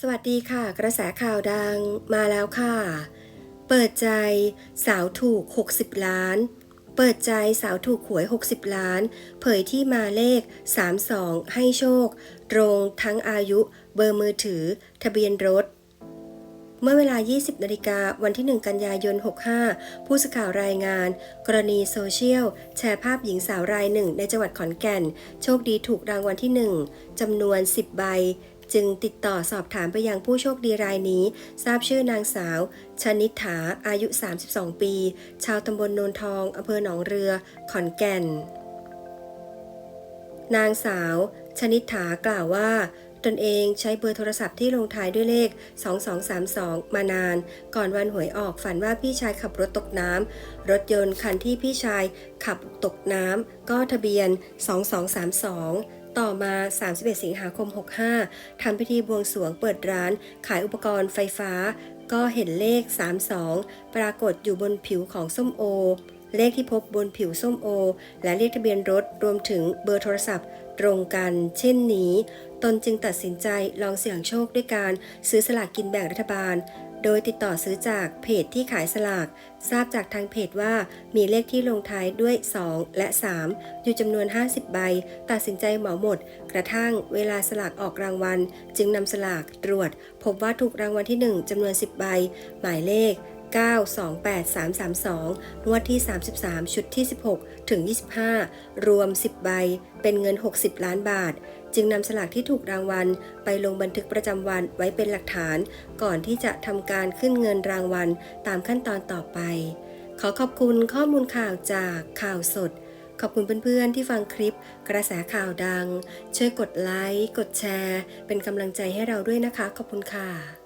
สวัสดีค่ะ กระแสข่าวดังมาแล้วค่ะ เปิดใจสาวถูก 60 ล้าน เปิดใจสาวถูกหวย 60 ล้าน เผยที่มาเลข 32 ให้โชค ตรงทั้งอายุเบอร์มือถือ ทะเบียนรถ เมื่อเวลา 20 นาฬิกาวันที่ 1 กันยายน 65 ผู้สื่อข่าวรายงาน กรณีโซเชียล แชร์ภาพหญิงสาวรายหนึ่งในจังหวัดขอนแก่น โชคดีถูกรางวัลที่ 1จำนวน 10 ใบ จึงติดต่อสอบถามไปยังผู้โชคดีรายนี้ ทราบชื่อนางสาว ชนิษฐาอายุ 32 ปี ชาวตำบลโนนทองอำเภอหนองเรือ ขอนแก่น นางสาว ชนิษฐากล่าวว่าตนเองใช้เบอร์โทรศัพท์ที่ลงท้ายด้วยเลข 2232 มานาน ก่อนวันหวยออกฝันว่าพี่ชายขับรถตกน้ำ รถยนต์คันที่พี่ชายขับตกน้ำ ก็ทะเบียน 2232 ต่อมา 31 สิงหาคม 65 ทำพิธีบวงสรวงเปิดร้านขายอุปกรณ์ไฟฟ้า ก็เห็นเลข 32 ปรากฏอยู่บนผิวของส้มโอ เลขที่พบบนผิวส้มโอ และเลขทะเบียนรถรวมถึงเบอร์โทรศัพท์ ตรงกัน เช่นนี้ ตนจึงตัดสินใจลองเสี่ยงโชคด้วยการซื้อสลากกินแบ่งรัฐบาล โดยติดต่อซื้อจากเพจที่ขายสลาก ทราบจากทางเพจว่ามีเลขที่ลงท้ายด้วย 2 และ 3 อยู่จำนวน 50 ใบ ตัดสินใจเหมาหมด กระทั่งเวลาสลากออกรางวัล จึงนำสลากตรวจ พบว่าถูกรางวัลที่ 1จำนวน 10 ใบ หมายเลข 928332 งวดที่ 33 ชุดที่ 16 ถึง 25 รวม 10 ใบ เป็นเงิน 60 ล้านบาท จึงนำสลากที่ถูกรางวัล ไปลงบันทึกประจำวันไว้เป็นหลักฐาน ก่อนที่จะทำการขึ้นเงินรางวัลตามขั้นตอนต่อไป ขอขอบคุณข้อมูลข่าวจากข่าวสด ขอบคุณเพื่อนๆ ที่ฟังคลิป กระแสข่าวดัง ช่วยกดไลค์ กดแชร์ เป็นกำลังใจให้เราด้วยนะคะ ขอบคุณค่ะ